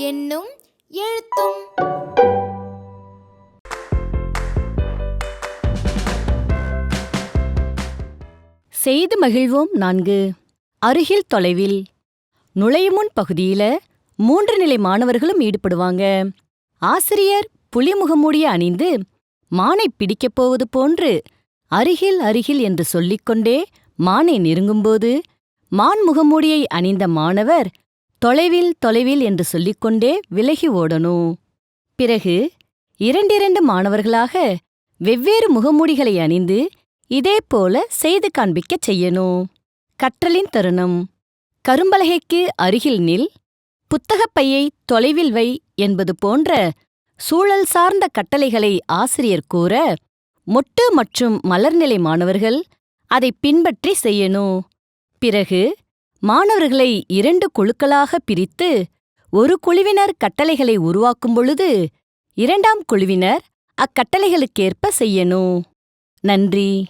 என்னும் எழுத்தும். செய்து மகிழ்வோம் நான்கு. அருகில் தொலைவில். நுழையுமுன் பகுதியில மூன்று நிலை மாணவர்களும் ஈடுபடுவாங்க. ஆசிரியர் புலிமுகமூடிய அணிந்து மானை பிடிக்கப் போவது போன்று அருகில் அருகில் என்று சொல்லிக்கொண்டே மானை நெருங்கும்போது மான் முகமூடியை அணிந்த மாணவர் தொலைவில் தொலைவில் என்று சொல்லிக்கொண்டே விலகி ஓடணும். பிறகு இரண்டிரண்டு மாணவர்களாக வெவ்வேறு முகமூடிகளை அணிந்து இதேபோல செய்து காண்பிக்கச் செய்யணும். கற்றலின் தருணம். கரும்பலகைக்கு அருகில் நில். புத்தகப் பையை தொலைவில் வை என்பது போன்ற சூழல் சார்ந்த கட்டளைகளை ஆசிரியர் கூற மொட்டு மற்றும் மலர்நிலை மாணவர்கள் அதை பின்பற்றி செய்யணும். பிறகு மாணவர்களை இரண்டு குழுக்களாக பிரித்து ஒரு குழுவினர் கட்டளைகளை உருவாக்கும் பொழுது இரண்டாம் குழுவினர் அக்கட்டளைகளுக்கேற்ப செய்யணும். நன்றி.